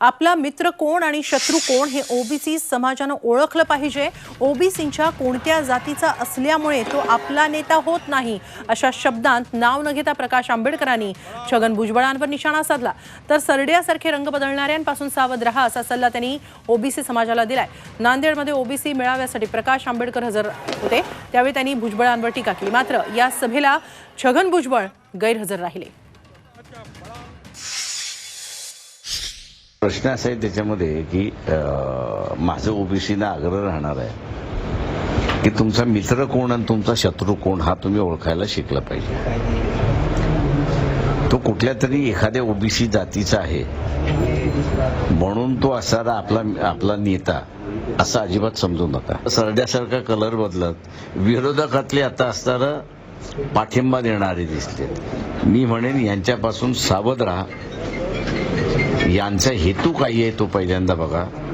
आपला मित्र कोण आणि शत्रू कोण हे ओबीसी समाजानं ओळखलं पाहिजे. ओबीसींच्या कोणत्या जातीचा असल्यामुळे तो आपला नेता होत नाही अशा शब्दांत नाव न घेता प्रकाश आंबेडकरांनी छगन भुजबळांवर निशाणा साधला. तर सरड्यासारखे रंग बदलणाऱ्यांपासून सावध राहा असा सल्ला त्यांनी ओबीसी समाजाला दिलाय. नांदेडमध्ये ओबीसी मेळाव्यासाठी प्रकाश आंबेडकर हजर होते. त्यावेळी त्यांनी भुजबळांवर टीका केली. मात्र या सभेला छगन भुजबळ गैरहजर राहिले. प्रश्न असा आहे त्याच्यामध्ये की माझं ओबीसीनं आग्रह राहणार आहे की तुमचा मित्र कोण आणि तुमचा शत्रू कोण हा तुम्ही ओळखायला शिकला पाहिजे. तो कुठल्या तरी एखाद्या ओबीसी जातीचा आहे. म्हणून तो असणारा आपला आपला नेता असं अजिबात समजू नका. सरड्यासारखा कलर बदलत विरोधकातले आता असणारं पाठिंबा देणारे दिसले मी म्हणेन यांच्यापासून सावध राहा. यांचा हेतू काय आहे तो पहिल्यांदा बघा.